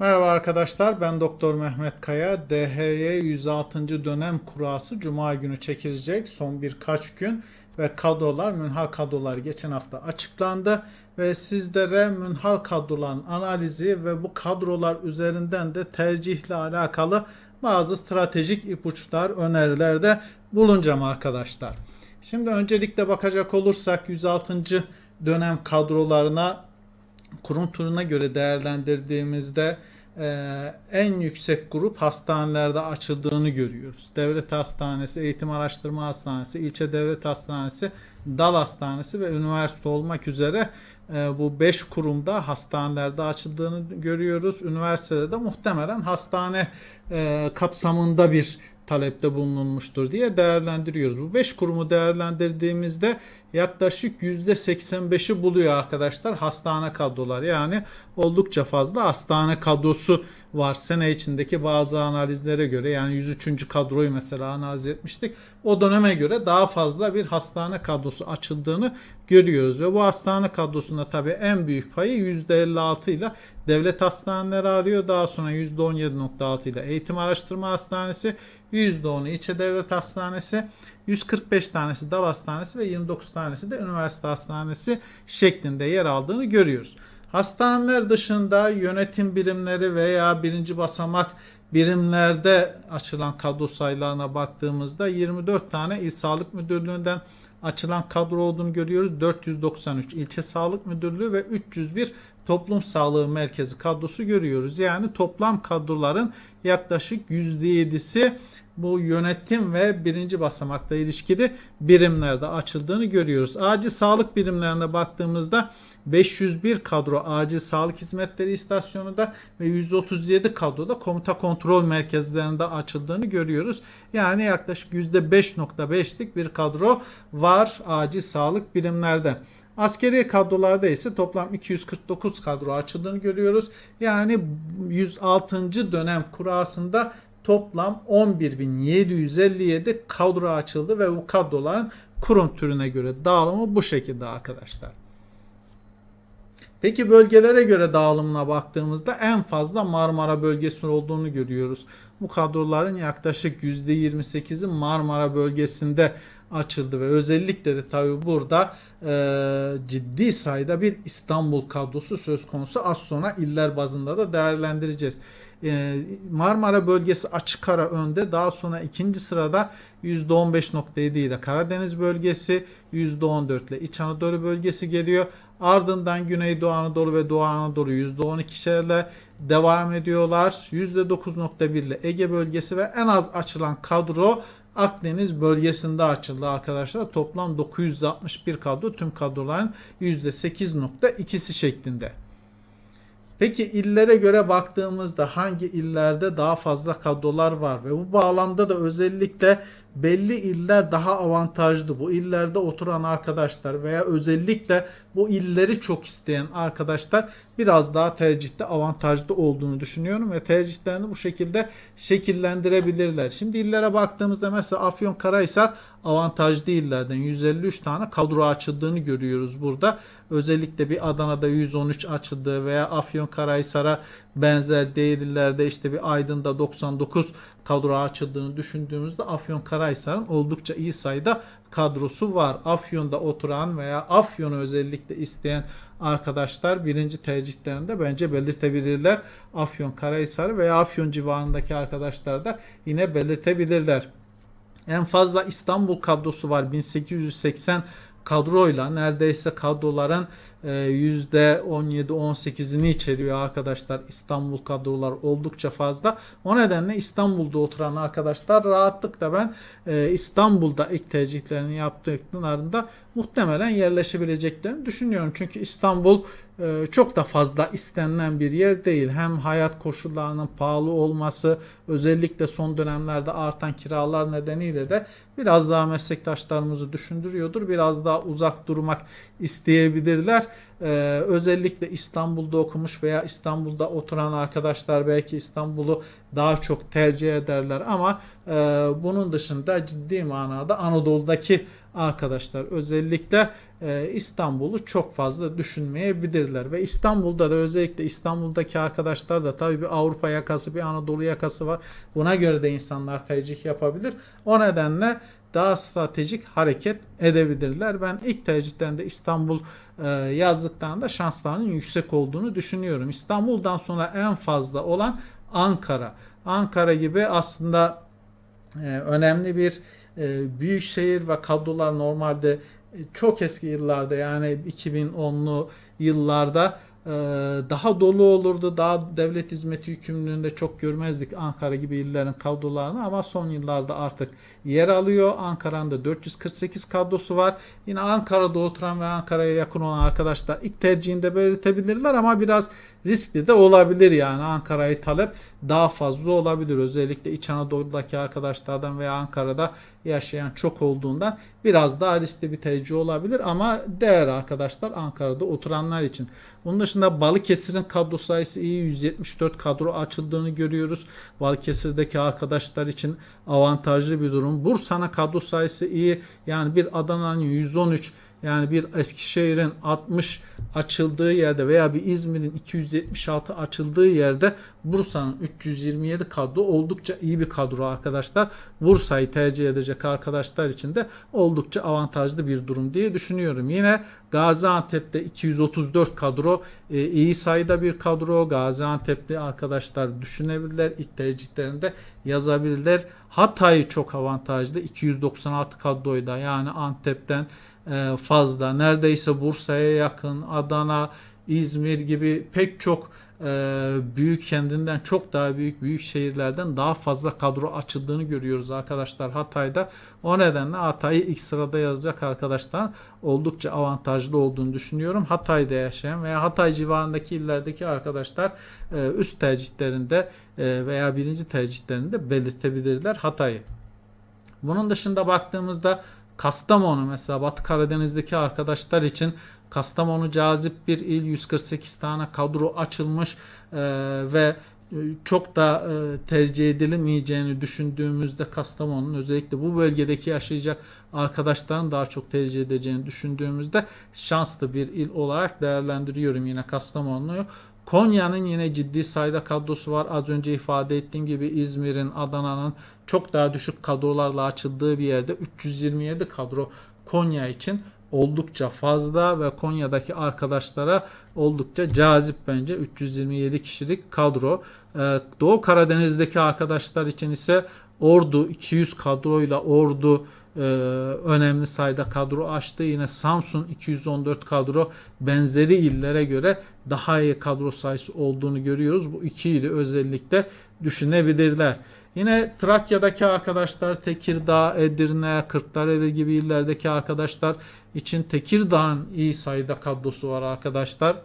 Merhaba arkadaşlar ben Doktor Mehmet Kaya. DHY 106. dönem kurası Cuma günü çekilecek son birkaç gün ve kadrolar, münhal kadrolar geçen hafta açıklandı ve sizlere münhal kadroların analizi ve bu kadrolar üzerinden de tercihle alakalı bazı stratejik ipuçlar, önerilerde bulunacağım arkadaşlar. Şimdi öncelikle bakacak olursak 106. dönem kadrolarına kurum turuna göre değerlendirdiğimizde e, en yüksek grup hastanelerde açıldığını görüyoruz. Devlet Hastanesi, Eğitim Araştırma Hastanesi, İlçe Devlet Hastanesi, Dal Hastanesi ve üniversite olmak üzere e, bu 5 kurumda hastanelerde açıldığını görüyoruz. Üniversitede de muhtemelen hastane e, kapsamında bir talepte bulunulmuştur diye değerlendiriyoruz. Bu 5 kurumu değerlendirdiğimizde yaklaşık %85'i buluyor arkadaşlar hastane kadrolar. Yani oldukça fazla hastane kadrosu var. Sene içindeki bazı analizlere göre yani 103. kadroyu mesela analiz etmiştik. O döneme göre daha fazla bir hastane kadrosu açıldığını görüyoruz. Ve bu hastane kadrosunda tabii en büyük payı %56 ile devlet hastaneleri alıyor. Daha sonra %17.6 ile eğitim araştırma hastanesi, %10'u ilçe devlet hastanesi, 145 tanesi dal hastanesi ve 29 tanesi de üniversite hastanesi şeklinde yer aldığını görüyoruz. Hastaneler dışında yönetim birimleri veya birinci basamak birimlerde açılan kadro sayılarına baktığımızda 24 tane il sağlık müdürlüğünden açılan kadro olduğunu görüyoruz. 493 ilçe sağlık müdürlüğü ve 301 toplum sağlığı merkezi kadrosu görüyoruz. Yani toplam kadroların yaklaşık %7'si bu yönetim ve birinci basamakla ilişkili birimlerde açıldığını görüyoruz. Acil sağlık birimlerine baktığımızda 501 kadro acil sağlık hizmetleri istasyonunda ve 137 kadroda komuta kontrol merkezlerinde açıldığını görüyoruz. Yani yaklaşık %5.5'lik bir kadro var acil sağlık birimlerde. Askeri kadrolarda ise toplam 249 kadro açıldığını görüyoruz. Yani 106. dönem kurasında toplam 11.757 kadro açıldı ve bu kadroların kurum türüne göre dağılımı bu şekilde arkadaşlar. Peki bölgelere göre dağılımına baktığımızda en fazla Marmara bölgesi olduğunu görüyoruz. Bu kadroların yaklaşık %28'i Marmara bölgesinde açıldı ve özellikle de tabi burada e, ciddi sayıda bir İstanbul kadrosu söz konusu. Az sonra iller bazında da değerlendireceğiz. E, Marmara bölgesi açık ara önde. Daha sonra ikinci sırada %15.7 ile Karadeniz bölgesi, %14 ile İç Anadolu bölgesi geliyor. Ardından Güneydoğu Anadolu ve Doğu Anadolu %12'şerle devam ediyorlar. %9.1 ile Ege bölgesi ve en az açılan kadro Akdeniz bölgesinde açıldı arkadaşlar. Toplam 961 kadro tüm kadroların %8.2'si şeklinde. Peki illere göre baktığımızda hangi illerde daha fazla kadrolar var ve bu bağlamda da özellikle belli iller daha avantajlı. Bu illerde oturan arkadaşlar veya özellikle bu illeri çok isteyen arkadaşlar biraz daha tercihte avantajlı olduğunu düşünüyorum ve tercihlerini bu şekilde şekillendirebilirler. Şimdi illere baktığımızda mesela Afyonkarahisar avantajlı illerden 153 tane kadro açıldığını görüyoruz burada. Özellikle bir Adana'da 113 açıldığı veya Afyonkarahisar'a benzer değerlerde işte bir Aydın'da 99 kadro açıldığını düşündüğümüzde Afyonkarahisar'ın oldukça iyi sayıda kadrosu var. Afyon'da oturan veya Afyon'u özellikle isteyen arkadaşlar birinci tercihlerinde bence belirtebilirler. Afyon Karahisar veya Afyon civarındaki arkadaşlar da yine belirtebilirler. En fazla İstanbul kadrosu var. 1880 kadroyla neredeyse kadroların %17-18'ini e, içeriyor arkadaşlar. İstanbul kadrolar oldukça fazla. O nedenle İstanbul'da oturan arkadaşlar rahatlıkla ben e, İstanbul'da ilk tercihlerini yaptıklarında muhtemelen yerleşebileceklerini düşünüyorum. Çünkü İstanbul e, çok da fazla istenilen bir yer değil. Hem hayat koşullarının pahalı olması özellikle son dönemlerde artan kiralar nedeniyle de biraz daha meslektaşlarımızı düşündürüyordur. Biraz daha uzak durmak isteyebilirler. Ee, özellikle İstanbul'da okumuş veya İstanbul'da oturan arkadaşlar belki İstanbul'u daha çok tercih ederler ama e, bunun dışında ciddi manada Anadolu'daki arkadaşlar özellikle e, İstanbul'u çok fazla düşünmeyebilirler ve İstanbul'da da özellikle İstanbul'daki arkadaşlar da tabii bir Avrupa yakası bir Anadolu yakası var. Buna göre de insanlar tercih yapabilir. O nedenle daha stratejik hareket edebilirler. Ben ilk tercihten de İstanbul e, yazdıklarında şanslarının yüksek olduğunu düşünüyorum. İstanbul'dan sonra en fazla olan Ankara. Ankara gibi aslında e, önemli bir e, büyük şehir ve kadrolar normalde çok eski yıllarda yani 2010'lu yıllarda daha dolu olurdu. Daha devlet hizmeti yükümlülüğünde çok görmezdik Ankara gibi illerin kadrolarını ama son yıllarda artık yer alıyor. Ankara'nın da 448 kadrosu var. Yine Ankara'da oturan ve Ankara'ya yakın olan arkadaşlar ilk tercihinde belirtebilirler ama biraz riskli de olabilir yani Ankara'yı talep daha fazla olabilir. Özellikle İç Anadolu'daki arkadaşlardan veya Ankara'da yaşayan çok olduğundan biraz daha riskli bir tercih olabilir ama değer arkadaşlar Ankara'da oturanlar için. Bunun dışında Balıkesir'in kadro sayısı iyi 174 kadro açıldığını görüyoruz. Balıkesir'deki arkadaşlar için avantajlı bir durum. Bursa'nın kadro sayısı iyi. Yani bir Adana'nın 113 yani bir Eskişehir'in 60 açıldığı yerde veya bir İzmir'in 276 açıldığı yerde Bursa'nın 327 kadro oldukça iyi bir kadro arkadaşlar. Bursa'yı tercih edecek arkadaşlar için de oldukça avantajlı bir durum diye düşünüyorum. Yine Gaziantep'te 234 kadro e, iyi sayıda bir kadro. Gaziantep'te arkadaşlar düşünebilirler. ilk tercihlerinde yazabilirler. Hatay çok avantajlı. 296 kadroyda yani Antep'ten fazla. Neredeyse Bursa'ya yakın, Adana, İzmir gibi pek çok e, büyük kendinden çok daha büyük büyük şehirlerden daha fazla kadro açıldığını görüyoruz arkadaşlar Hatay'da. O nedenle Hatay'ı ilk sırada yazacak arkadaşlar oldukça avantajlı olduğunu düşünüyorum. Hatay'da yaşayan veya Hatay civarındaki illerdeki arkadaşlar e, üst tercihlerinde veya birinci tercihlerinde belirtebilirler Hatay'ı. Bunun dışında baktığımızda Kastamonu mesela Batı Karadeniz'deki arkadaşlar için Kastamonu cazip bir il 148 tane kadro açılmış e, ve çok da e, tercih edilemeyeceğini düşündüğümüzde Kastamonu'nun özellikle bu bölgedeki yaşayacak arkadaşların daha çok tercih edeceğini düşündüğümüzde şanslı bir il olarak değerlendiriyorum yine Kastamonu'yu. Konya'nın yine ciddi sayıda kadrosu var. Az önce ifade ettiğim gibi İzmir'in, Adana'nın çok daha düşük kadrolarla açıldığı bir yerde 327 kadro Konya için oldukça fazla ve Konya'daki arkadaşlara oldukça cazip bence 327 kişilik kadro. Ee, Doğu Karadeniz'deki arkadaşlar için ise Ordu 200 kadroyla Ordu e, önemli sayıda kadro açtı. Yine Samsun 214 kadro benzeri illere göre daha iyi kadro sayısı olduğunu görüyoruz. Bu iki ili özellikle düşünebilirler. Yine Trakya'daki arkadaşlar Tekirdağ, Edirne, Kırklareli gibi illerdeki arkadaşlar için Tekirdağ'ın iyi sayıda kadrosu var arkadaşlar.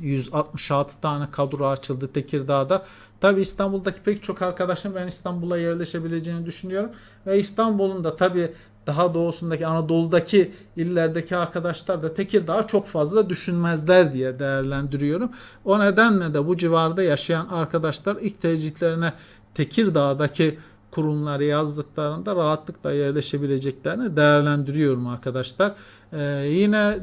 166 tane kadro açıldı Tekirdağ'da. Tabi İstanbul'daki pek çok arkadaşım ben İstanbul'a yerleşebileceğini düşünüyorum. Ve İstanbul'un da tabi daha doğusundaki Anadolu'daki illerdeki arkadaşlar da Tekirdağ'ı çok fazla düşünmezler diye değerlendiriyorum. O nedenle de bu civarda yaşayan arkadaşlar ilk tercihlerine Tekirdağ'daki kurumları yazdıklarında rahatlıkla yerleşebileceklerini değerlendiriyorum arkadaşlar. Ee, yine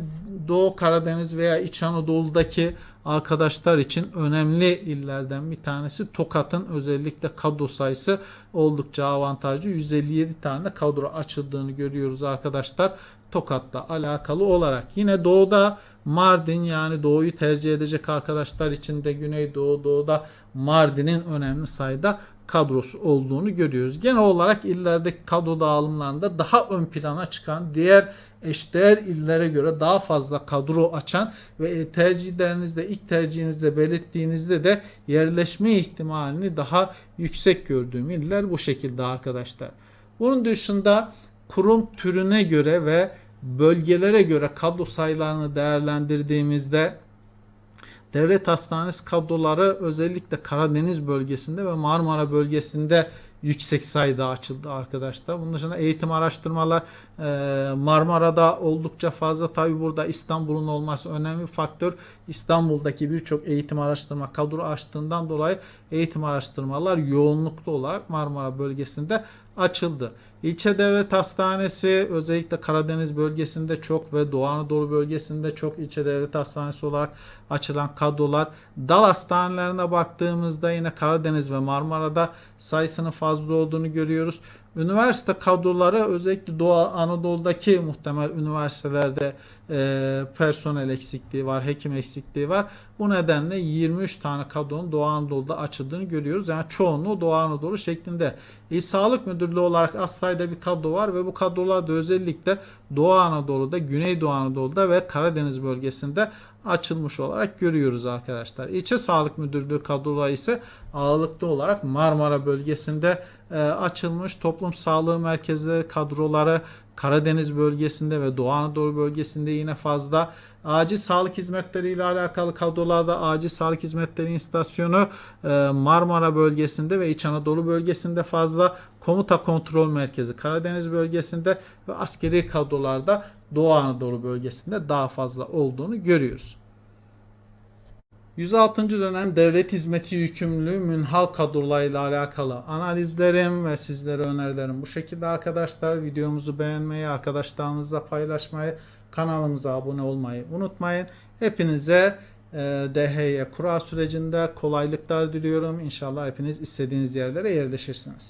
Doğu Karadeniz veya İç Anadolu'daki arkadaşlar için önemli illerden bir tanesi Tokat'ın özellikle kadro sayısı oldukça avantajlı. 157 tane kadro açıldığını görüyoruz arkadaşlar. Tokat'la alakalı olarak. Yine doğuda Mardin yani doğuyu tercih edecek arkadaşlar için de Güneydoğu doğuda Mardin'in önemli sayıda kadrosu olduğunu görüyoruz. Genel olarak illerdeki kadro dağılımlarında daha ön plana çıkan diğer eşdeğer illere göre daha fazla kadro açan ve tercihlerinizde ilk tercihinizde belirttiğinizde de yerleşme ihtimalini daha yüksek gördüğüm iller bu şekilde arkadaşlar. Bunun dışında kurum türüne göre ve bölgelere göre kadro sayılarını değerlendirdiğimizde Devlet hastanesi kadroları özellikle Karadeniz bölgesinde ve Marmara bölgesinde yüksek sayıda açıldı arkadaşlar. Bunun dışında eğitim araştırmalar e, Marmara'da oldukça fazla. Tabi burada İstanbul'un olması önemli bir faktör. İstanbul'daki birçok eğitim araştırma kadro açtığından dolayı eğitim araştırmalar yoğunluklu olarak Marmara bölgesinde açıldı. İlçe Devlet Hastanesi özellikle Karadeniz bölgesinde çok ve Doğu Anadolu bölgesinde çok ilçe devlet hastanesi olarak açılan kadrolar. Dal hastanelerine baktığımızda yine Karadeniz ve Marmara'da sayısının fazla olduğunu görüyoruz. Üniversite kadroları özellikle Doğu Anadolu'daki muhtemel üniversitelerde e, personel eksikliği var, hekim eksikliği var. Bu nedenle 23 tane kadronun Doğu Anadolu'da açıldığını görüyoruz. Yani çoğunluğu Doğu Anadolu şeklinde. İl Sağlık Müdürlüğü olarak az sayıda bir kadro var ve bu kadrolarda özellikle Doğu Anadolu'da, Güneydoğu Anadolu'da ve Karadeniz bölgesinde açılmış olarak görüyoruz arkadaşlar. İlçe Sağlık Müdürlüğü kadroları ise ağırlıklı olarak Marmara bölgesinde e, açılmış. Toplum Sağlığı Merkezleri kadroları Karadeniz bölgesinde ve Doğu Anadolu bölgesinde yine fazla. Acil sağlık hizmetleri ile alakalı kadrolarda acil sağlık hizmetleri istasyonu e, Marmara bölgesinde ve İç Anadolu bölgesinde fazla. Komuta kontrol merkezi Karadeniz bölgesinde ve askeri kadrolarda Doğu Anadolu bölgesinde daha fazla olduğunu görüyoruz. 106. dönem devlet hizmeti yükümlülüğü münhal kadrolarıyla alakalı analizlerim ve sizlere önerilerim bu şekilde arkadaşlar. Videomuzu beğenmeyi, arkadaşlarınızla paylaşmayı, kanalımıza abone olmayı unutmayın. Hepinize e, DHY kura sürecinde kolaylıklar diliyorum. İnşallah hepiniz istediğiniz yerlere yerleşirsiniz.